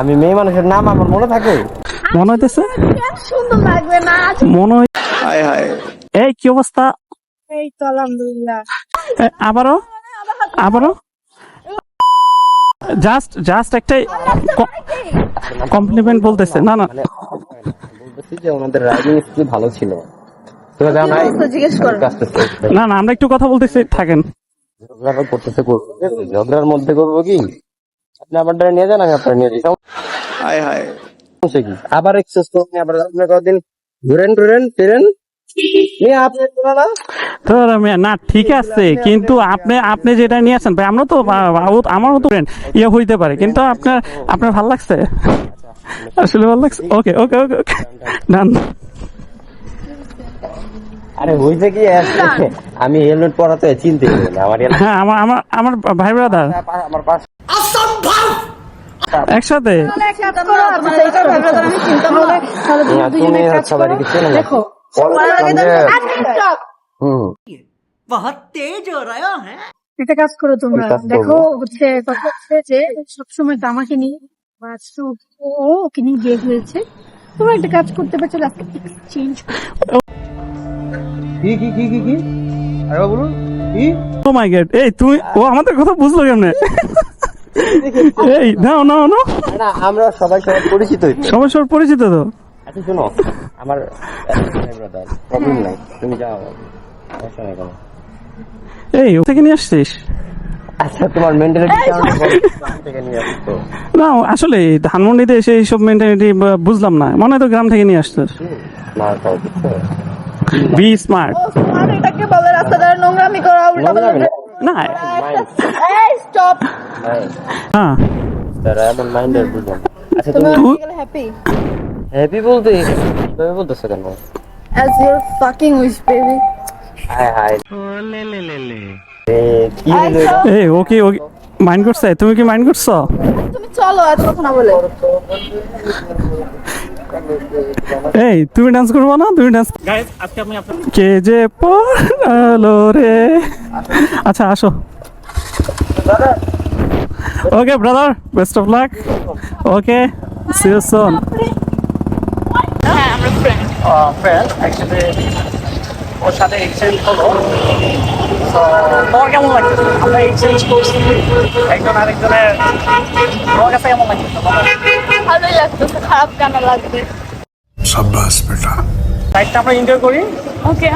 আমি মেয়ে মানুষের নাম আমার মনে থাকে? মনে হইতেছে? সুন্দর লাগবে না মনে হয় এই কি অবস্থা? এই তো আলহামদুলিল্লাহ। আবারও? আবারও? জাস্ট জাস্ট একটাই কমপ্লিমেন্ট বলতেছে। না না। মানে বলতেছি যে ওনাদের রাইডিং স্কিল ভালো ছিল। না না আমরা একটু কথা বলতেছি থাকেন। ঝগড়া করতেছে করব ঝগড়ার মধ্যে করব কি? আপনি আমার দ্বারা নিয়ে যান আমি আপনার নিয়ে যাই। হায় হায়। কি? আবার এক্সেস করুন আবার আপনি কদিন ঘুরেন টুরেন ফিরেন? নিয়ে আপনি তোলা না? তো রম্যা, না ঠিক আছে কিন্তু আপনি আপনি যেটা নিয়ে আসেন ভাই আমরা তো আমারও তো ইয়ে হইতে পারে কিন্তু আপনার আপনার ভালো লাগছে? আসলে ভালো লাগছে? ওকে ওকে ওকে ওকে ডান আরে হইছে কি? আমি হেলমেট পরাতে চিনতে আমার হ্যাঁ আমার আমার আমার ভাই ব্রাদার আমার অসম্ভব একসাথে? সবসময় ও তোমরা একটা কাজ করতে oh তুমি ও আমাদের কথা বুঝলো কেমনে? এই নাও নাও নাও। না আমরা সবাই সবাই পরিচিতই তো। সবাই সবার পরিচিত তো। আচ্ছা শোনো আমার ব্রাদার প্রবলেম নাই তুমি যাও সমস্যা নাই কোনো। এই ও থেকে নিয়ে আসছিস? আচ্ছা তোমার মেন্টালিটি না আসলে ধানমন্ডিতে এসে এইসব মেন্টালিটি বুঝলাম না। মনে হয় তো গ্রাম থেকে নিয়ে আসছিস। না তাও বুঝছ বি স্মার্ট না, স্টপ mind। হ্যাঁ। তারা এমন মাইন্ডের বুঝলাম। আচ্ছা তুমি হ্যাপি হ্যাপি বলতে কীভাবে বলতেছো কেন? As your fucking wish baby. এ, কি মাইন্ড করছে? তুমি কি মাইন্ড করছ? তুমি চলো এত কথা না বলে। এই তুমি ডান্স করব না? তুমি ডান্স কে যে পড়ালো রে? আচ্ছা আসো। Okay brother best of luck okay see you soon ওর সাথে এক্সচেঞ্জ হলো। তোমার কেমন লাগছে আমরা এক্সচেঞ্জ করছি। একজন আরেকজনের তোমার কাছে কেমন লাগছে ভালোই লাগতেছে খারাপ কেন লাগবে? সাব্বাস বেটা। রাইডটা আমরা এনজয় করি। ওকে